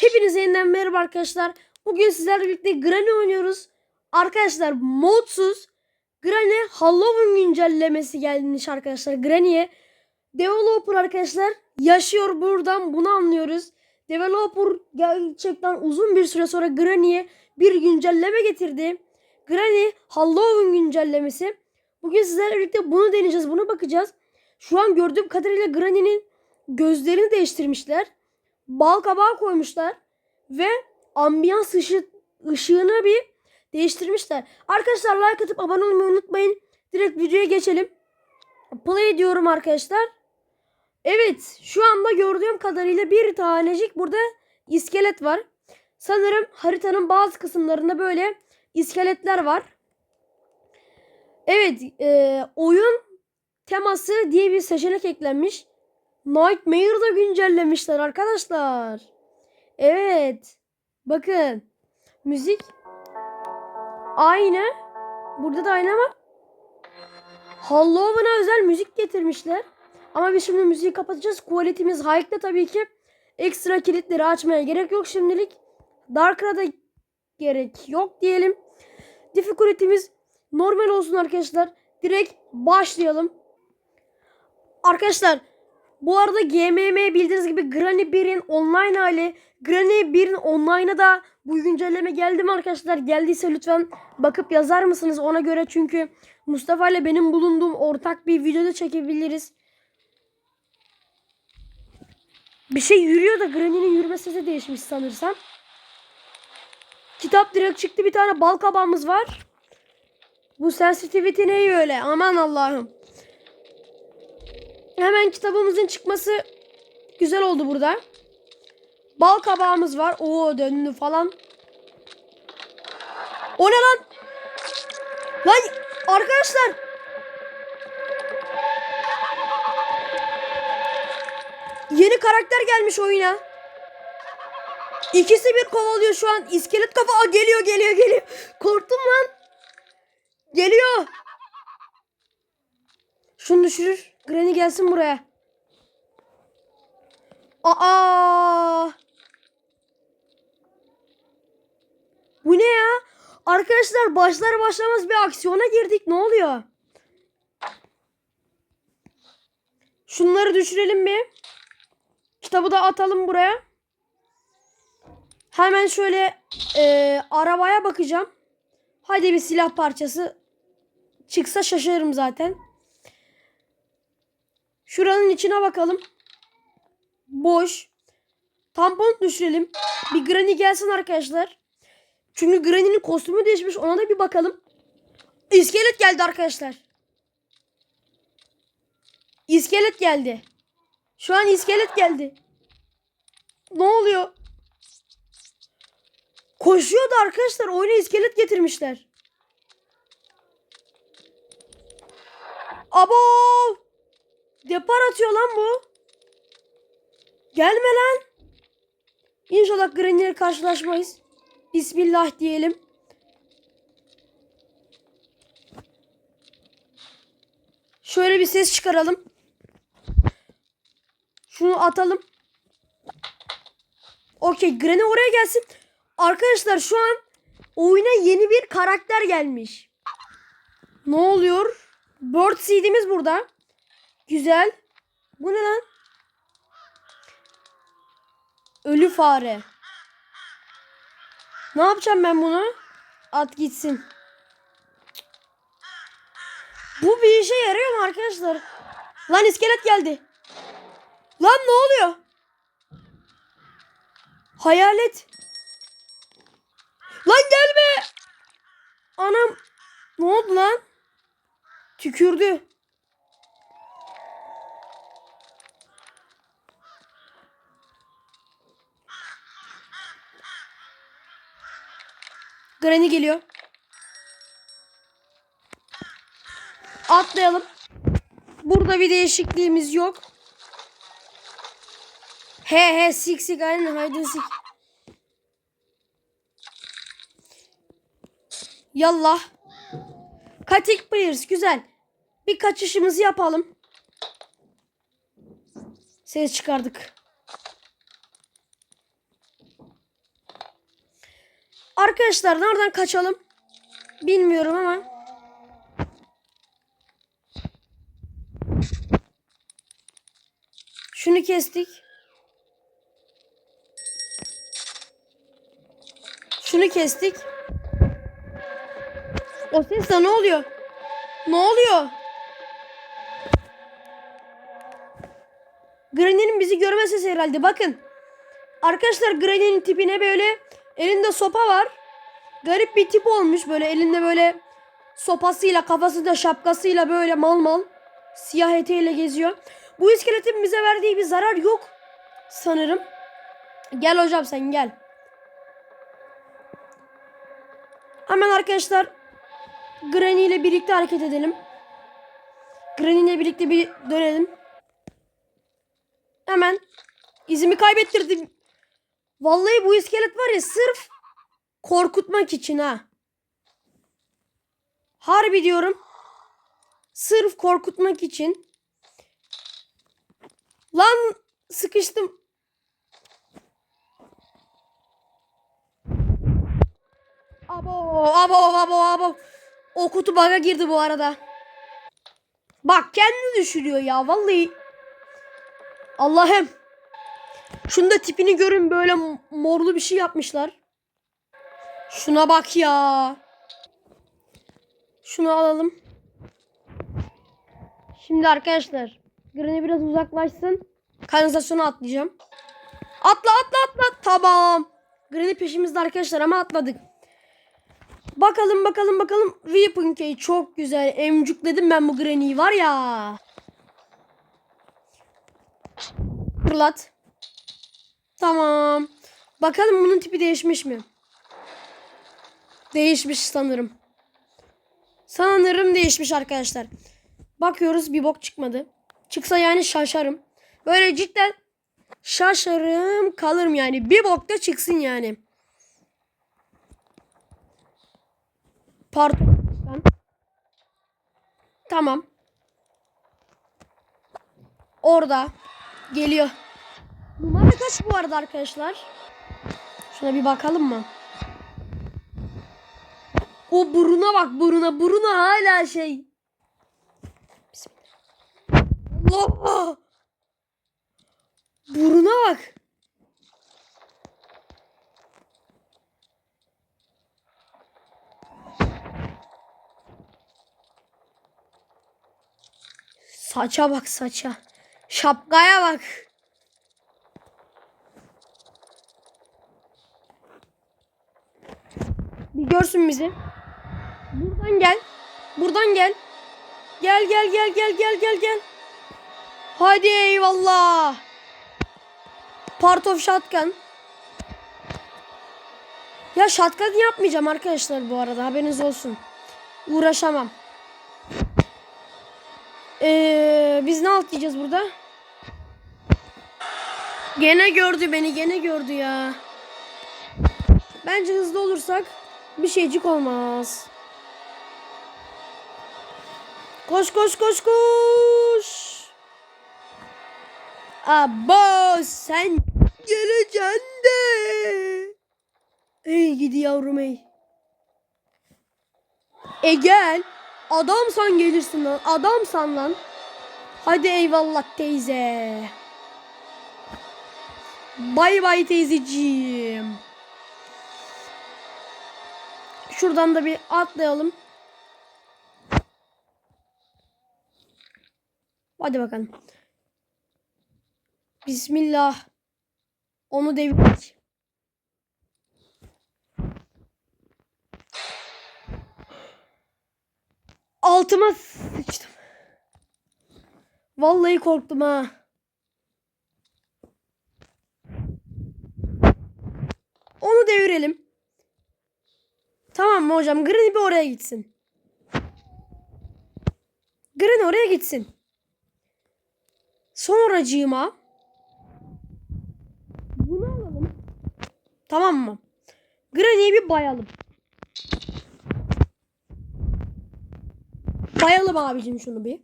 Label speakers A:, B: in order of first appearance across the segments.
A: Hepinize yeniden merhaba arkadaşlar. Bugün sizlerle birlikte Granny oynuyoruz. Arkadaşlar modsuz Granny Halloween güncellemesi gelmiş arkadaşlar Granny'e. Developer arkadaşlar yaşıyor buradan bunu anlıyoruz. Developer gerçekten uzun bir süre sonra Granny'e bir güncelleme getirdi. Granny Halloween güncellemesi. Bugün sizlerle birlikte bunu deneyeceğiz. Buna bakacağız. Şu an gördüğüm kadarıyla Granny'nin gözlerini değiştirmişler. Bal kabağı koymuşlar. Ve ambiyans ışı, ışığını bir değiştirmişler. Arkadaşlar like atıp abone olmayı unutmayın. Direkt videoya geçelim. Play diyorum arkadaşlar. Evet şu anda gördüğüm kadarıyla bir tanecik burada iskelet var. Sanırım haritanın bazı kısımlarında böyle iskeletler var. Evet e, oyun teması diye bir seçenek eklenmiş. Nightmare'ı da güncellemişler arkadaşlar. Evet. Bakın. Müzik aynı. Burada da aynı ama Halloween'a özel müzik getirmişler. Ama biz şimdi müziği kapatacağız. Quality'miz high'te tabii ki. Ekstra kilitleri açmaya gerek yok şimdilik. Dark'a da gerek yok diyelim. Difficulty'miz normal olsun arkadaşlar. Direkt başlayalım. Arkadaşlar bu arada GMM bildiğiniz gibi Granny 1'in online hali. Granny 1'in online'a da bu güncelleme geldi mi arkadaşlar? Geldiyse lütfen bakıp yazar mısınız ona göre çünkü Mustafa ile benim bulunduğum ortak bir videoda çekebiliriz. Bir şey yürüyor da Granny'nin yürüme sesi değişmiş sanırsam. Kitap direkt çıktı bir tane bal kabağımız var. Bu sensitivity ne öyle? Aman Allah'ım. Hemen kitabımızın çıkması güzel oldu burada. Bal kabağımız var. Oo döndü falan. O ne lan? Lan arkadaşlar. Yeni karakter gelmiş oyuna. İkisi bir kovalıyor şu an. İskelet kafa Aa, geliyor geliyor geliyor. Korktum lan. Geliyor. Şunu düşürür. Granny gelsin buraya. Aa! Bu ne ya? Arkadaşlar başlar başlamaz bir aksiyona girdik. Ne oluyor? Şunları düşürelim bir. Kitabı da atalım buraya. Hemen şöyle e, arabaya bakacağım. Hadi bir silah parçası çıksa şaşırırım zaten. Şuranın içine bakalım. Boş. Tampon düşürelim. Bir Granny gelsin arkadaşlar. Çünkü Granny'nin kostümü değişmiş. Ona da bir bakalım. İskelet geldi arkadaşlar. İskelet geldi. Şu an iskelet geldi. Ne oluyor? Koşuyordu arkadaşlar. Oyuna iskelet getirmişler. Abo! Depar atıyor lan bu. Gelme lan. İnşallah Granny ile karşılaşmayız. Bismillah diyelim. Şöyle bir ses çıkaralım. Şunu atalım. Okey Granny oraya gelsin. Arkadaşlar şu an oyuna yeni bir karakter gelmiş. Ne oluyor? Bird seed'imiz burada. Güzel. Bu ne lan? Ölü fare. Ne yapacağım ben bunu? At gitsin. Bu bir işe yarıyor mu arkadaşlar? Lan iskelet geldi. Lan ne oluyor? Hayalet. Lan gelme. Anam. Ne oldu lan? Tükürdü. Granny geliyor. Atlayalım. Burada bir değişikliğimiz yok. He he sik sik aynen haydin sik. Yallah. Katik players güzel. Bir kaçışımızı yapalım. Ses çıkardık. Arkadaşlar nereden kaçalım? Bilmiyorum ama. Şunu kestik. Şunu kestik. O sesle ne oluyor? Ne oluyor? Granny'nin bizi görme sesi herhalde. Bakın. Arkadaşlar Granny'nin tipine böyle elinde sopa var. Garip bir tip olmuş böyle elinde böyle sopasıyla kafasında şapkasıyla böyle mal mal siyah eteğiyle geziyor. Bu iskeletin bize verdiği bir zarar yok sanırım. Gel hocam sen gel. Hemen arkadaşlar Granny ile birlikte hareket edelim. Granny ile birlikte bir dönelim. Hemen izimi kaybettirdim. Vallahi bu iskelet var ya sırf korkutmak için ha. Harbi diyorum. Sırf korkutmak için. Lan sıkıştım. Abo abo abo abo. O kutu baga girdi bu arada. Bak kendi düşürüyor ya vallahi. Allah'ım. Şunda tipini görün böyle morlu bir şey yapmışlar. Şuna bak ya. Şunu alalım. Şimdi arkadaşlar. Granny biraz uzaklaşsın. Kanalizasyona atlayacağım. Atla atla atla. Tamam. Granny peşimizde arkadaşlar ama atladık. Bakalım bakalım bakalım. Weapon Key çok güzel. Emcükledim ben bu Granny'yi var ya. Fırlat. Tamam. Bakalım bunun tipi değişmiş mi? Değişmiş sanırım. Sanırım değişmiş arkadaşlar. Bakıyoruz bir bok çıkmadı. Çıksa yani şaşarım. Böyle cidden şaşarım kalırım yani. Bir bok da çıksın yani. Pardon. Tamam. Orada. Geliyor. Numara kaç bu arada arkadaşlar? Şuna bir bakalım mı? O buruna bak buruna. Buruna hala şey. Bismillah. Allah! Buruna bak. Saça bak saça. Şapkaya bak. Görsün bizi. Buradan gel. Buradan gel. Gel gel gel gel gel gel gel. Hadi eyvallah. Part of shotgun. Ya shotgun yapmayacağım arkadaşlar bu arada haberiniz olsun. Uğraşamam. Ee, biz ne atlayacağız burada? Gene gördü beni gene gördü ya. Bence hızlı olursak bir şeycik olmaz. Koş koş koş koş. Abo sen geleceksin de. Ey gidi yavrum ey. E gel. Adamsan gelirsin lan. Adamsan lan. Hadi eyvallah teyze. Bay bay teyzeciğim. Şuradan da bir atlayalım. Hadi bakalım. Bismillah. Onu devirdik. Altıma sıçtım. Vallahi korktum ha. Onu devirelim. Tamam mı hocam? Granny bir oraya gitsin. Granny oraya gitsin. Sonracığıma bunu alalım. Tamam mı? Granny'yi bir bayalım. Bayalım abicim şunu bir.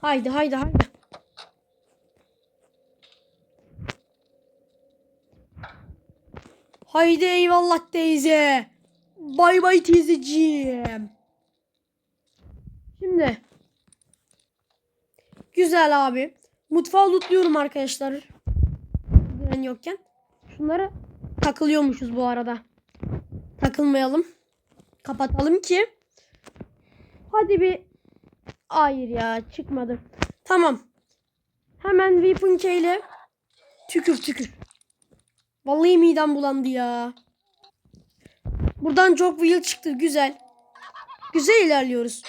A: Haydi haydi haydi. Haydi eyvallah teyze. Bay bay teyzeciğim. Şimdi. Güzel abi. Mutfağı lootluyorum arkadaşlar. Ben yokken. Şunları takılıyormuşuz bu arada. Takılmayalım. Kapatalım ki. Hadi bir. Hayır ya çıkmadı. Tamam. Hemen Weapon K ile tükür tükür. Vallahi midem bulandı ya. Buradan Jog Wheel çıktı. Güzel. Güzel ilerliyoruz.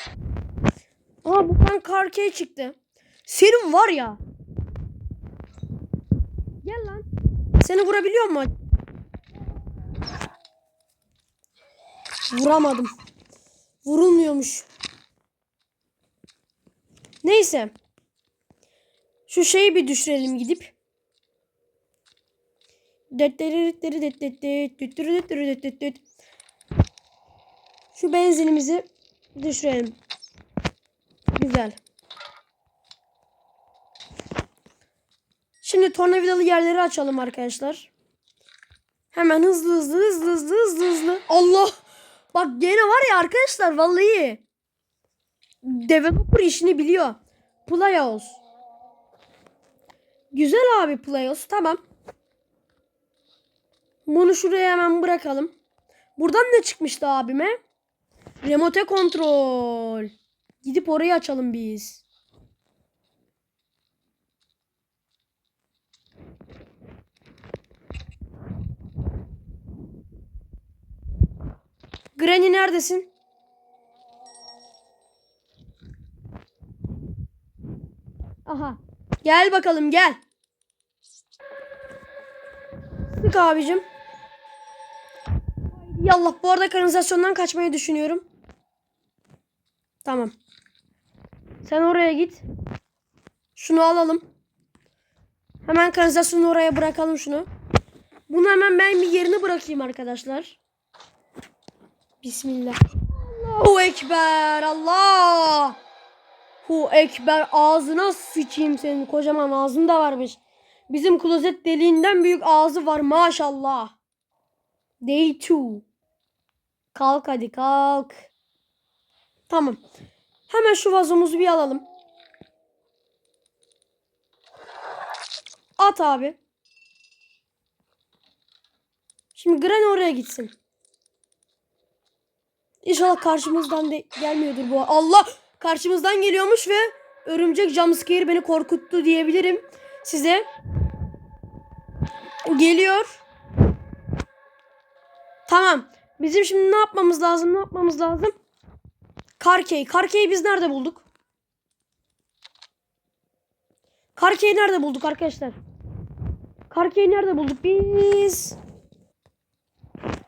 A: Aa buradan Karkey çıktı. Senin var ya. Gel lan. Seni vurabiliyor mu? Vuramadım. Vurulmuyormuş. Neyse. Şu şeyi bir düşürelim gidip. Şu benzinimizi düşürelim. Güzel. Şimdi tornavidalı yerleri açalım arkadaşlar. Hemen hızlı hızlı hızlı hızlı hızlı hızlı. Allah! Bak gene var ya arkadaşlar vallahi. Developer işini biliyor. Playhouse. Güzel abi Playhouse. Tamam. Bunu şuraya hemen bırakalım. Buradan ne çıkmıştı abime? Remote kontrol. Gidip orayı açalım biz. Granny neredesin? Aha. Gel bakalım gel. Sık abicim. Yallah bu arada kanalizasyondan kaçmayı düşünüyorum. Tamam. Sen oraya git. Şunu alalım. Hemen kanalizasyonu oraya bırakalım şunu. Bunu hemen ben bir yerine bırakayım arkadaşlar. Bismillah. Allahu Ekber. Allah. Hu Ekber. Ağzına sıçayım senin. Kocaman ağzın da varmış. Bizim klozet deliğinden büyük ağzı var maşallah. Day 2. Kalk hadi kalk. Tamam. Hemen şu vazomuzu bir alalım. At abi. Şimdi Granny oraya gitsin. İnşallah karşımızdan de gelmiyordur bu. Allah! Karşımızdan geliyormuş ve örümcek jumpscare beni korkuttu diyebilirim size. Geliyor. Tamam. Bizim şimdi ne yapmamız lazım? Ne yapmamız lazım? Karkey. Karkey'i biz nerede bulduk? Karkey'i nerede bulduk arkadaşlar? Karkey'i nerede bulduk biz?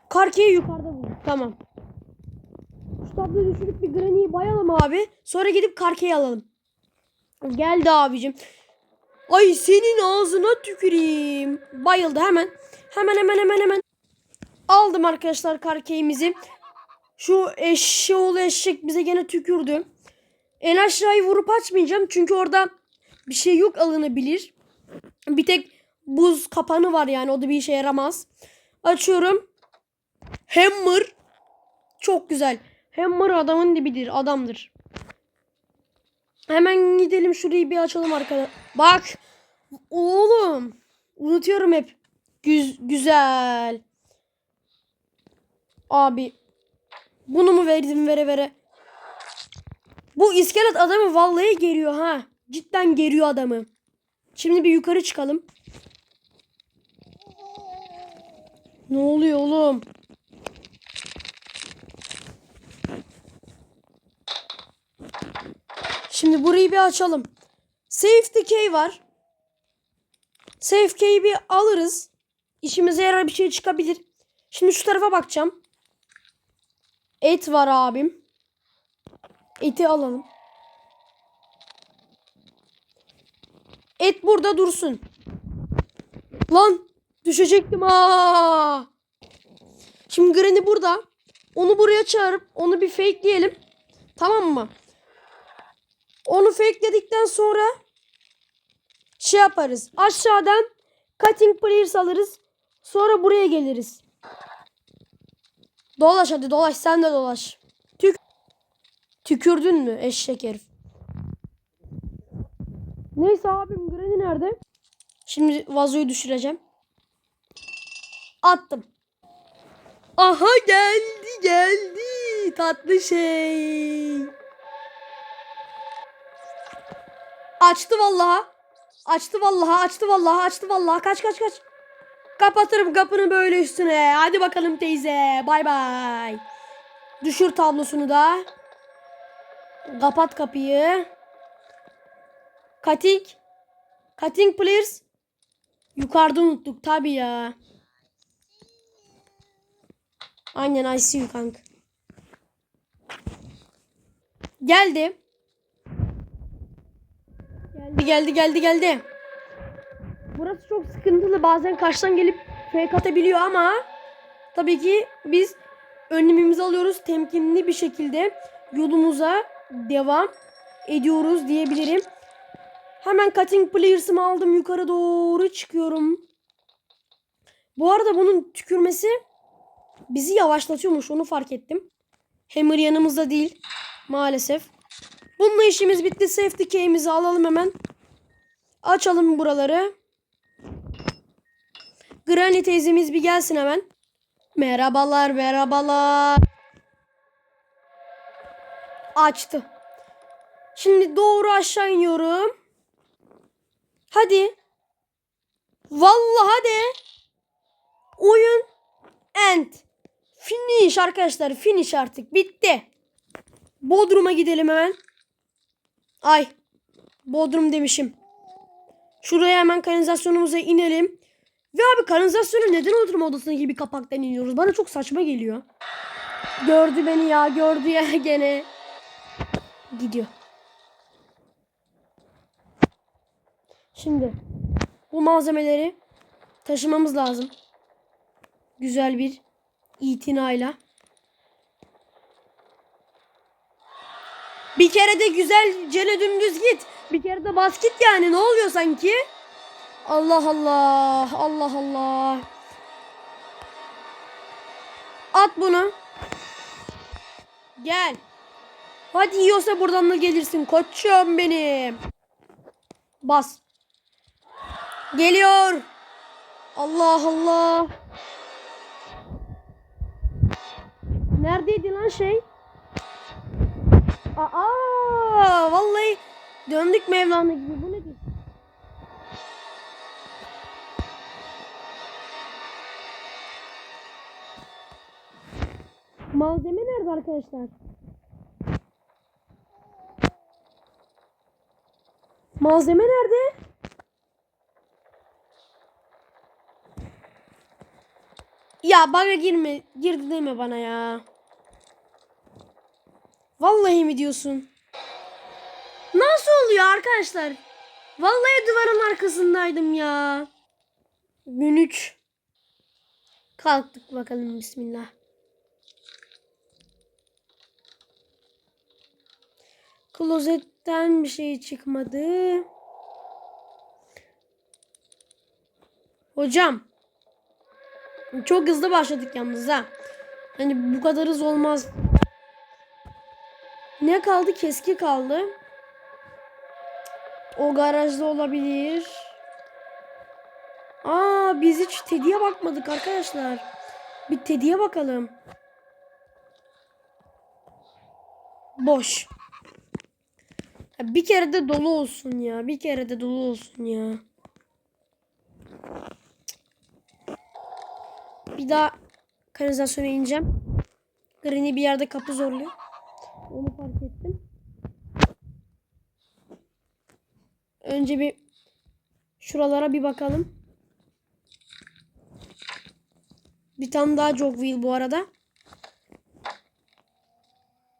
A: Karkey'i yukarıda bulduk. Tamam. Şu tabloyu düşürüp bir Granny'yi bayalım abi. Sonra gidip Karkey'i alalım. Geldi abicim. Ay senin ağzına tüküreyim. Bayıldı hemen. Hemen hemen hemen hemen. Aldım arkadaşlar karkeyimizi. Şu eşeğoğlu eşek bize gene tükürdü. En aşağıyı vurup açmayacağım. Çünkü orada bir şey yok alınabilir. Bir tek buz kapanı var yani. O da bir işe yaramaz. Açıyorum. Hammer. Çok güzel. Hammer adamın dibidir. Adamdır. Hemen gidelim şurayı bir açalım arkadaşlar. Bak. Oğlum. Unutuyorum hep. Güz güzel. Abi. Bunu mu verdim vere vere. Bu iskelet adamı vallahi geriyor ha. Cidden geriyor adamı. Şimdi bir yukarı çıkalım. Ne oluyor oğlum? Şimdi burayı bir açalım. Safety key var. Safe key'i bir alırız. İşimize yarar bir şey çıkabilir. Şimdi şu tarafa bakacağım. Et var abim. Eti alalım. Et burada dursun. Lan düşecektim ha. Şimdi Granny burada. Onu buraya çağırıp onu bir fakeleyelim. Tamam mı? Onu fakeledikten sonra şey yaparız. Aşağıdan cutting pliers alırız. Sonra buraya geliriz. Dolaş hadi dolaş sen de dolaş. Tük Tükürdün mü eşek herif? Neyse abim Granny nerede? Şimdi vazoyu düşüreceğim. Attım. Aha geldi geldi tatlı şey. Açtı vallaha. Açtı vallaha açtı vallaha açtı vallaha kaç kaç kaç. Kapatırım kapını böyle üstüne. Hadi bakalım teyze. Bay bay. Düşür tablosunu da. Kapat kapıyı. Cutting. Cutting please. Yukarıda unuttuk tabi ya. Aynen I see you kanka. Geldi. Geldi geldi geldi geldi. Burası çok sıkıntılı. Bazen karşıdan gelip fake atabiliyor ama tabii ki biz önlemimizi alıyoruz. Temkinli bir şekilde yolumuza devam ediyoruz diyebilirim. Hemen cutting players'ımı aldım. Yukarı doğru çıkıyorum. Bu arada bunun tükürmesi bizi yavaşlatıyormuş. Onu fark ettim. Hammer yanımızda değil. Maalesef. Bununla işimiz bitti. Safety key'imizi alalım hemen. Açalım buraları. Granny teyzemiz bir gelsin hemen. Merhabalar, merhabalar. Açtı. Şimdi doğru aşağı iniyorum. Hadi. Vallahi hadi. Oyun end. Finish arkadaşlar. Finish artık. Bitti. Bodrum'a gidelim hemen. Ay. Bodrum demişim. Şuraya hemen kanalizasyonumuza inelim. Ve abi kanalizasyonu neden oturma odasındaki bir kapaktan iniyoruz? Bana çok saçma geliyor. Gördü beni ya. Gördü ya gene. Gidiyor. Şimdi bu malzemeleri taşımamız lazım. Güzel bir itinayla. Bir kere de güzelce dümdüz git. Bir kere de bas git yani. Ne oluyor sanki? Allah Allah. Allah Allah. At bunu. Gel. Hadi yiyorsa buradan da gelirsin. Koçum benim. Bas. Geliyor. Allah Allah. Neredeydi lan şey? Aa, vallahi döndük Mevlana gibi. Bu nedir? Malzeme nerede arkadaşlar? Malzeme nerede? Ya bana girme, girdi deme bana ya. Vallahi mi diyorsun? Nasıl oluyor arkadaşlar? Vallahi duvarın arkasındaydım ya. Gün 3. Kalktık bakalım bismillah. Klozetten bir şey çıkmadı. Hocam. Çok hızlı başladık yalnız ha. Hani bu kadar hız olmaz. Ne kaldı? Keski kaldı. O garajda olabilir. Aa biz hiç Teddy'ye bakmadık arkadaşlar. Bir Teddy'ye bakalım. Boş. Ya bir kere de dolu olsun ya. Bir kere de dolu olsun ya. Bir daha kanalizasyona ineceğim. Granny bir yerde kapı zorluyor. Onu fark ettim. Önce bir şuralara bir bakalım. Bir tane daha Jogwheel bu arada.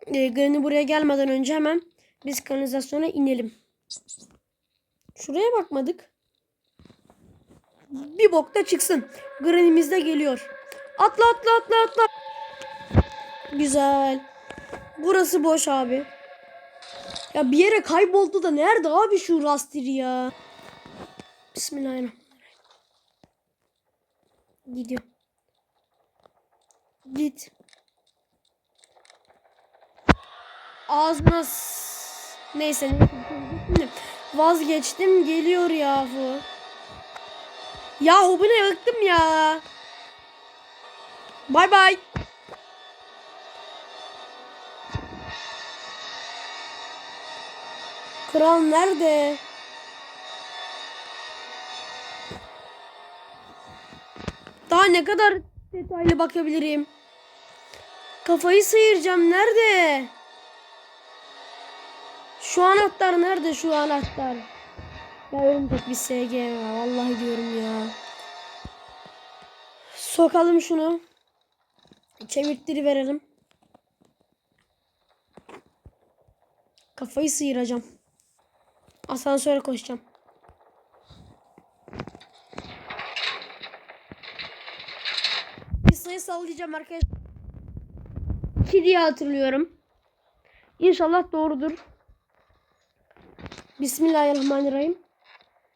A: Ee, Granny buraya gelmeden önce hemen biz kanalizasyona inelim. Şuraya bakmadık. Bir bokta çıksın. Granimiz de geliyor. Atla atla atla atla. Güzel. Burası boş abi. Ya bir yere kayboldu da nerede abi şu rastir ya? Bismillahirrahmanirrahim. Gidiyor. Git. Ağzına neyse vazgeçtim geliyor yahu. Yahu bu ne bıktım ya. Bay bay. Kral nerede? Daha ne kadar detaylı bakabilirim? Kafayı sıyıracağım. Nerede? Şu anahtar nerede şu anahtar? Ya örümcek bir SG ya. Vallahi diyorum ya. Sokalım şunu. Çevirttiri verelim. Kafayı sıyıracağım. Asansöre koşacağım. Bir sayı sallayacağım arkadaşlar. 2 diye hatırlıyorum. İnşallah doğrudur. Bismillahirrahmanirrahim.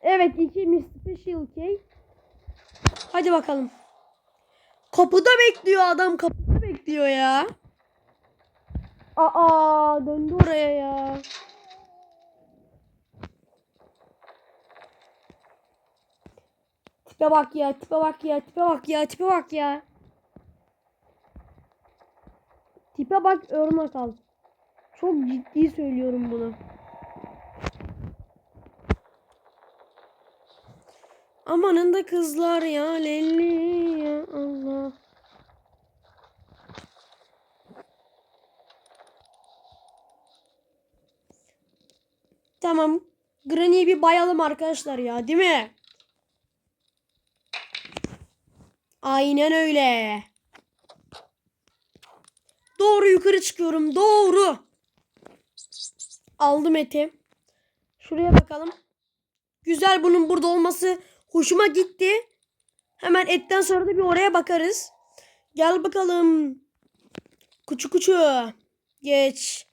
A: Evet 2 Miss Special K. Hadi bakalım. Kapıda bekliyor adam kapıda bekliyor ya. Aa döndü oraya ya. Tipe bak ya, tipe bak ya, tipe bak ya, tipe bak ya. Tipe bak örnek al. Çok ciddi söylüyorum bunu. Amanın da kızlar ya lelli ya Allah. Tamam. Granny'yi bir bayalım arkadaşlar ya değil mi? Aynen öyle. Doğru yukarı çıkıyorum. Doğru. Aldım eti. Şuraya bakalım. Güzel bunun burada olması hoşuma gitti. Hemen etten sonra da bir oraya bakarız. Gel bakalım. Kuçu kuçu. Geç.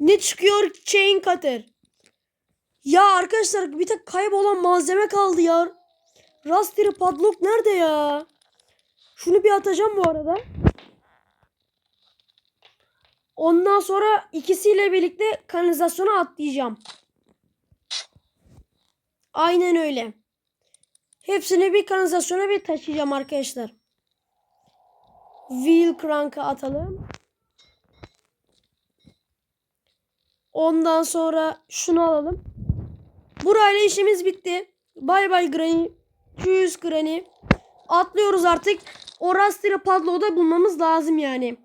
A: Ne çıkıyor? Chain cutter. Ya arkadaşlar bir tek kaybolan malzeme kaldı ya. Raspberry padlock nerede ya? Şunu bir atacağım bu arada. Ondan sonra ikisiyle birlikte kanalizasyona atlayacağım. Aynen öyle. Hepsini bir kanalizasyona bir taşıyacağım arkadaşlar. Wheel crank'a atalım. Ondan sonra şunu alalım. Burayla işimiz bitti. Bay bay Granny. Tschüss Granny. Atlıyoruz artık. O Raspberry Padlock'u da bulmamız lazım yani.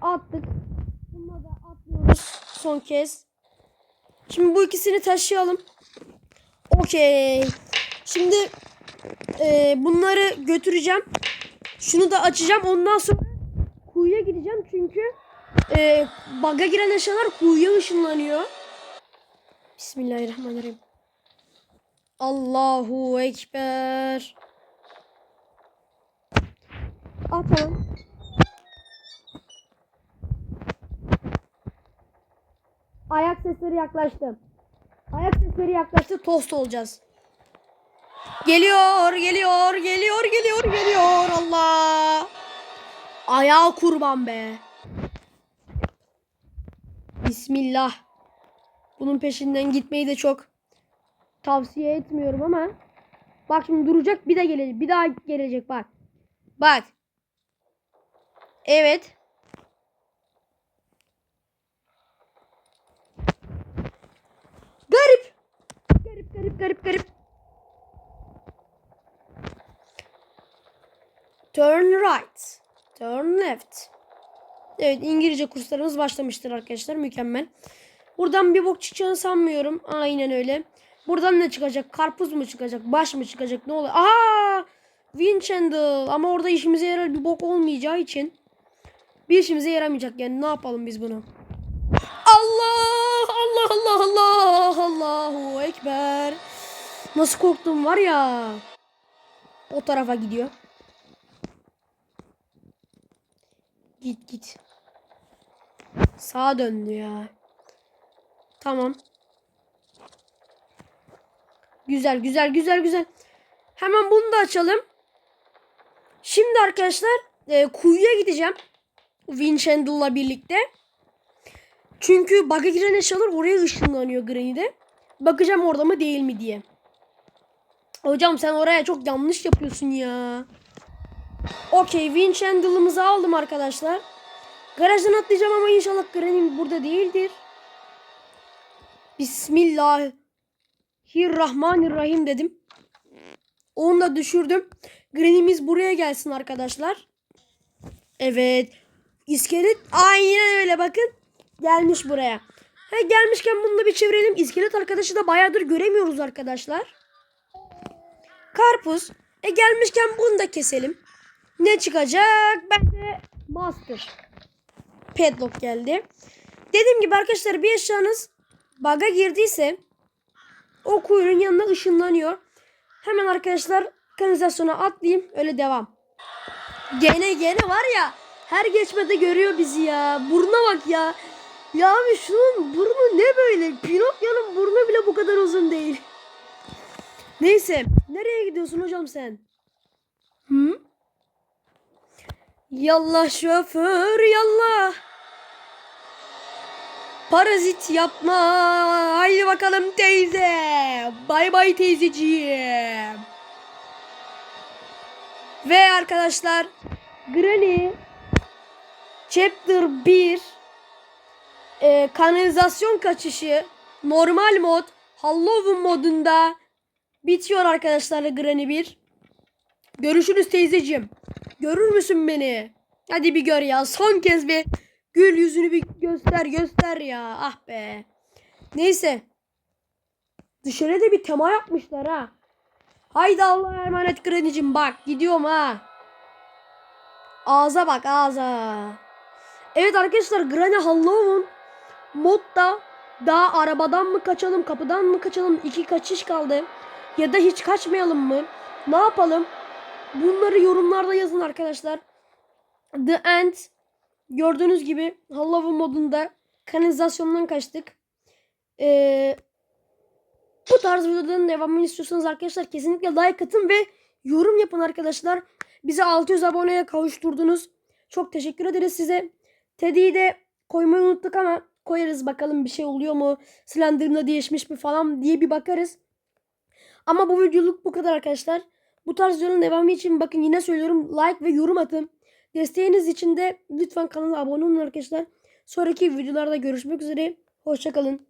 A: Attık. Bununla da atlıyoruz son kez. Şimdi bu ikisini taşıyalım. Okey. Şimdi e, bunları götüreceğim. Şunu da açacağım. Ondan sonra kuyuya gideceğim. Çünkü e, baga giren eşyalar kuyuya ışınlanıyor. Bismillahirrahmanirrahim. Allahu Ekber. Atalım. Ayak sesleri yaklaştı. Ayak sesleri yaklaştı. Tost olacağız. Geliyor, geliyor, geliyor, geliyor, geliyor. Allah. Ayağı kurban be. Bismillah. Bunun peşinden gitmeyi de çok tavsiye etmiyorum ama bak şimdi duracak bir de gelecek. Bir daha gelecek bak. Bak. Evet. Garip. Garip garip garip garip. Turn right. Turn left. Evet İngilizce kurslarımız başlamıştır arkadaşlar. Mükemmel. Buradan bir bok çıkacağını sanmıyorum. Aynen öyle. Buradan ne çıkacak? Karpuz mu çıkacak? Baş mı çıkacak? Ne oluyor? Aa! Winchandle. Ama orada işimize yarar bir bok olmayacağı için bir işimize yaramayacak yani. Ne yapalım biz bunu? Allah! Allah Allah Allah! Allahu Ekber. Nasıl korktum var ya. O tarafa gidiyor. Git git. Sağa döndü ya. Tamam. Güzel güzel güzel güzel. Hemen bunu da açalım. Şimdi arkadaşlar e, kuyuya gideceğim. Winchandle'la birlikte. Çünkü bug'a giren eşyalar oraya ışınlanıyor Granny'de. Bakacağım orada mı değil mi diye. Hocam sen oraya çok yanlış yapıyorsun ya. Okey winch handle'ımızı aldım arkadaşlar. Garajdan atlayacağım ama inşallah Granny burada değildir. Bismillahirrahmanirrahim dedim. Onu da düşürdüm. Granny'miz buraya gelsin arkadaşlar. Evet. İskelet aynen öyle bakın. Gelmiş buraya. Ha, gelmişken bunu da bir çevirelim. İskelet arkadaşı da bayağıdır göremiyoruz arkadaşlar. Karpuz. E gelmişken bunu da keselim. Ne çıkacak? Bence Master. Padlock geldi. Dediğim gibi arkadaşlar bir eşyanız bug'a girdiyse o kuyruğun yanına ışınlanıyor. Hemen arkadaşlar kanalizasyona atlayayım. Öyle devam. Gene gene var ya her geçmede görüyor bizi ya. Buruna bak ya. Ya abi şunun burnu ne böyle? Pinokyo'nun burnu bile bu kadar uzun değil. Neyse. Nereye gidiyorsun hocam sen? Hı? Yallah şoför yallah. Parazit yapma. Haydi bakalım teyze. Bay bay teyzeciğim. Ve arkadaşlar Granny Chapter 1 e, kanalizasyon kaçışı normal mod Halloween modunda bitiyor arkadaşlar Granny 1. Görüşürüz teyzeciğim. Görür müsün beni? Hadi bir gör ya. Son kez bir gül yüzünü bir göster göster ya. Ah be. Neyse. Dışarıda bir tema yapmışlar ha. Haydi Allah'a emanet Granny'cim bak gidiyorum ha. Ağza bak ağza. Evet arkadaşlar Granny Halloween modda daha arabadan mı kaçalım kapıdan mı kaçalım iki kaçış kaldı. Ya da hiç kaçmayalım mı? Ne yapalım? Bunları yorumlarda yazın arkadaşlar. The End gördüğünüz gibi Halloween modunda kanalizasyondan kaçtık. Ee, bu tarz videoların devamını istiyorsanız arkadaşlar kesinlikle like atın ve yorum yapın arkadaşlar. Bizi 600 aboneye kavuşturdunuz. Çok teşekkür ederiz size. Teddy'yi de koymayı unuttuk ama koyarız bakalım bir şey oluyor mu? Slender'ımda değişmiş mi falan diye bir bakarız. Ama bu videoluk bu kadar arkadaşlar. Bu tarz videoların devamı için bakın yine söylüyorum like ve yorum atın. Desteğiniz için de lütfen kanala abone olun arkadaşlar. Sonraki videolarda görüşmek üzere. Hoşçakalın.